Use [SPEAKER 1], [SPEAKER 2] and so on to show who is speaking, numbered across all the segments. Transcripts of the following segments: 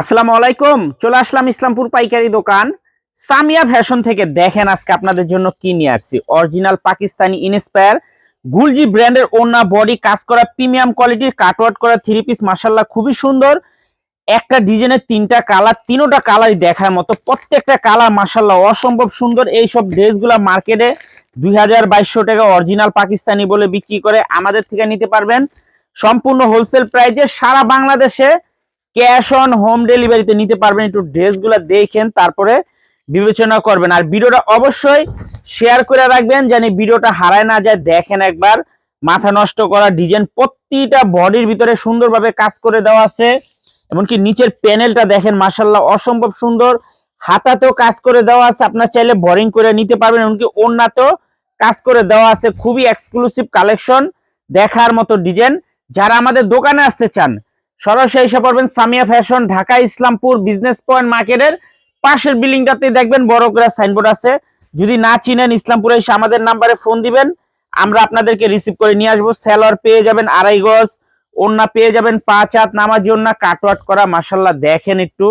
[SPEAKER 1] আসসালামু আলাইকুম, চলে আসলাম ইসলামপুর পাইকারি দোকান। সামিয়া ফ্যাশন থেকে দেখেন আজকে আপনাদের জন্য কি নিয়ে আসছি। অরিজিনাল পাকিস্তানি ইনস্পায়ার, গুলজি ব্র্যান্ডের ওনা বডি, কাজ করা, প্রিমিয়াম কোয়ালিটির কাটওয়ার্ট করা থ্রি পিস মাসাল্লাহ খুবই সুন্দর। একটা ডিজাইনের তিনটা কালার, তিনোটা কালারই দেখার মতো, প্রত্যেকটা কালার মাসাল্লাহ অসম্ভব সুন্দর। এই সব ড্রেসগুলা মার্কেটে দুই টাকা অরিজিনাল পাকিস্তানি বলে বিক্রি করে আমাদের থেকে নিতে পারবেন। সম্পূর্ণ হোলসেল প্রাইজে সারা বাংলাদেশে ক্যাশ অন হোম ডেলিভারিতে নিতে পারবেন, একটু ড্রেসগুলো দেখেন, তারপরে বিবেচনা করবেন। আর ভিডিওটা অবশ্যই শেয়ার করে রাখবেন জানি ভিডিওটা হারায় না যায়। দেখেন একবার, মাথা নষ্ট করা ডিজাইন, প্রতিটা বডির ভিতরে সুন্দরভাবে কাজ করে দেওয়া আছে। এমনকি নিচের প্যানেলটা দেখেন মাসাল্লাহ অসম্ভব সুন্দর। হাতাতেও কাজ করে দেওয়া আছে, আপনার চাইলে বোরিং করে নিতে পারবেন, এমনকি ওড়নাতেও কাজ করে দেওয়া আছে। খুবই এক্সক্লুসিভ কালেকশন দেখার মতো ডিজাইন যারা আমাদের দোকানে আসতে চান সরাসরি এসে পড়বেন Samia fashion, Dhaka Islampur business point মার্কেটের পাশের বিল্ডিংটাতে দেখবেন বড় করে সাইনবোর্ড আছে। যদি না চিনেন ইসলামপুরে এসে আমাদের নাম্বারে ফোন দিবেন, আমরা আপনাদেরকে রিসিভ করে নিয়ে আসব। স্যালোয়ার পেয়ে যাবেন আড়াই গজ ওন্না পেয়ে যাবেন পাঁচ হাত, নামাজি ওন্না কাটওয়াট করা মাসাল্লাহ দেখেন একটু,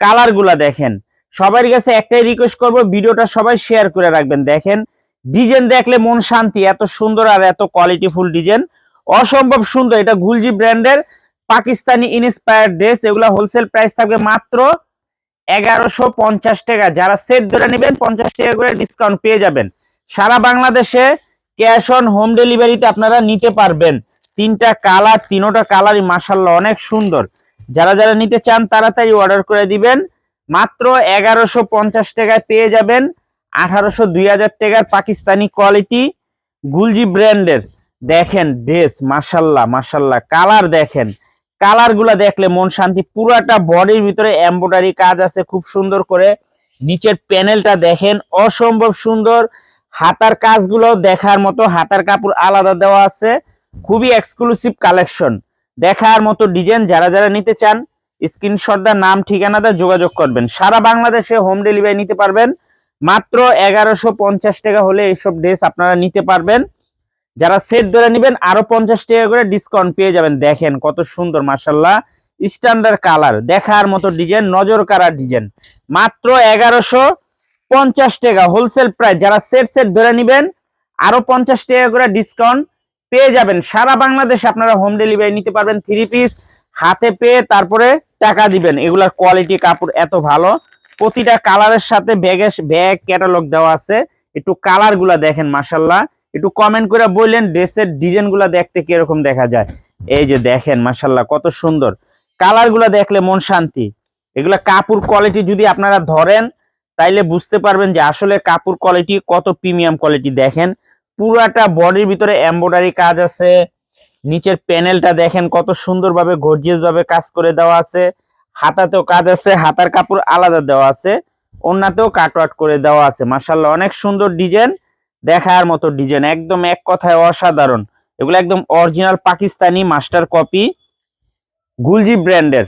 [SPEAKER 1] কালারগুলা দেখেন। সবার কাছে একটাই রিকোয়েস্ট করব, ভিডিওটা সবাই শেয়ার করে রাখবেন, দেখেন। ডিজাইন দেখলে মন শান্তি, এত সুন্দর আর এত কোয়ালিটিফুল ডিজাইন। অসম্ভব সুন্দর, এটা গুলজি ব্র্যান্ডের পাকিস্তানি ইনস্পায়ার্ড ড্রেস এগুলো হোলসেল প্রাইস থাকবে মাত্র এগারোশো পঞ্চাশ টাকা। যারা সেট ধরে নেবেন, পঞ্চাশ টাকা করে ডিসকাউন্ট পেয়ে যাবেন। সারা বাংলাদেশে ক্যাশ অন হোম ডেলিভারিতে আপনারা নিতে পারবেন। তিনটা কালার তিনোটা কালারই মাসাল্লাহ অনেক সুন্দর। যারা যারা নিতে চান, তাড়াতাড়ি অর্ডার করে দিবেন। মাত্র এগারোশো পঞ্চাশ টাকায় পেয়ে যাবেন। আঠারোশো দুই হাজার টাকার পাকিস্তানি কোয়ালিটি গুলজি ব্র্যান্ডের দেখেন ড্রেস মাসাল্লাহ মাসাল্লাহ কালার দেখেন। কালারগুলা দেখলে মন শান্তি, পুরাটা বডির ভিতরে এম্ব্রয়ডারি কাজ আছে, খুব সুন্দর করে। নিচের প্যানেলটা দেখেন, অসম্ভব সুন্দর। হাতার কাজগুলো দেখার মতো, হাতার কাপড় আলাদা দেওয়া আছে। খুবই এক্সক্লুসিভ কালেকশন দেখার মতো ডিজাইন যারা যারা নিতে চান স্ক্রিনশট দা নাম ঠিকানাটা যোগাযোগ করবেন। সারা বাংলাদেশে হোম ডেলিভারি নিতে পারবেন। মাত্র এগারোশো টাকা হলে এইসব ড্রেস আপনারা নিতে পারবেন। যারা সেট ধরে নেবেন, আরও পঞ্চাশ টাকা করে ডিসকাউন্ট পেয়ে যাবেন। দেখেন কত সুন্দর মার্শাল্লাহ স্ট্যান্ডার্ড কালার দেখার মতো ডিজাইন নজর কাড়া ডিজাইন মাত্র এগারোশো পঞ্চাশ টাকা হোলসেল প্রাইস যারা সেট সেট ধরে নেবেন, আরও পঞ্চাশ টাকা করে ডিসকাউন্ট পেয়ে যাবেন। সারা বাংলাদেশে আপনারা হোম ডেলিভারি নিতে পারবেন থ্রি পিস হাতে পেয়ে তারপরে টাকা দিবেন। এগুলার কোয়ালিটি কাপড় এত ভালো। প্রতিটা কালারের সাথে ব্যাগের, ব্যাগ ক্যাটালগ দেওয়া আছে। একটু কালারগুলা দেখেন মাসাল্লাহ একটু কমেন্ট করে বললেন ড্রেসের ডিজাইনগুলা দেখতে কীরকম দেখা যায়। এই যে দেখেন মাসাল্লাহ কত সুন্দর। কালারগুলা দেখলে মন শান্তি। এগুলা কাপড় কোয়ালিটি যদি আপনারা ধরেন, তাইলে বুঝতে পারবেন যে আসলে কাপড় কোয়ালিটি কত প্রিমিয়াম কোয়ালিটি দেখেন, পুরাটা বডির ভিতরে এমব্রয়ডারি কাজ আছে। নিচের প্যানেলটা দেখেন, কত সুন্দরভাবে ভাবে কাজ করে দেওয়া আছে। হাতাতেও কাজ আছে, হাতার কাপড় আলাদা দেওয়া আছে। ওনাতেও কাটওয়াট করে দেওয়া আছে। মাসাল্লাহ অনেক সুন্দর ডিজাইন দেখার মতো ডিজাইন একদম এক কথায় অসাধারণ। এগুলো একদম original Pakistani master copy Gulji ব্র্যান্ডের।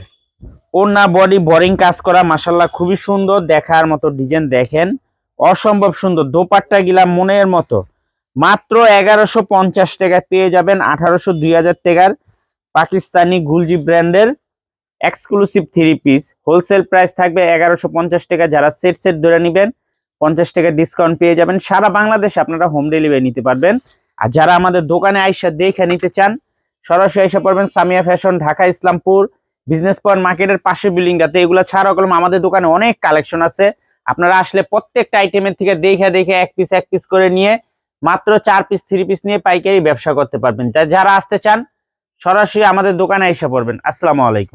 [SPEAKER 1] ওনা বডি বোরিং কাজ করা মাসাল্লাহ খুবই সুন্দর দেখার মতো ডিজাইন দেখেন। অসম্ভব সুন্দর, দোপাট্টা গিলা মনের মতো। মাত্র এগারোশো পঞ্চাশ টাকায় পেয়ে যাবেন আঠারোশো দুই হাজার টাকার পাকিস্তানি গুলজি ব্র্যান্ডের exclusive three piece wholesale price থাকবে এগারোশো পঞ্চাশ টাকা, যারা সেট সেট ধরে নেবেন পঞ্চাশ টাকা ডিসকাউন্ট পেয়ে যাবেন। সারা বাংলাদেশে আপনারা হোম ডেলিভারি নিতে পারবেন। আর যারা আমাদের দোকানে আইসা দেখে নিতে চান, সরাসরি এসে পড়বেন Samia fashion, Dhaka Islampur business point মার্কেটের পাশে বিল্ডিংটাতে এগুলো ছাড়া কলম আমাদের দোকানে অনেক কালেকশন আছে। আপনারা আসলে প্রত্যেকটা আইটেমের থেকে দেখে দেখে এক পিস এক পিস করে নিয়ে মাত্র চার পিস থ্রি পিস নিয়ে পাইকারি ব্যবসা করতে পারবেন। তাই যারা আসতে চান, সরাসরি আমাদের দোকানে এসে পড়বেন। আসসালামু আলাইকুম।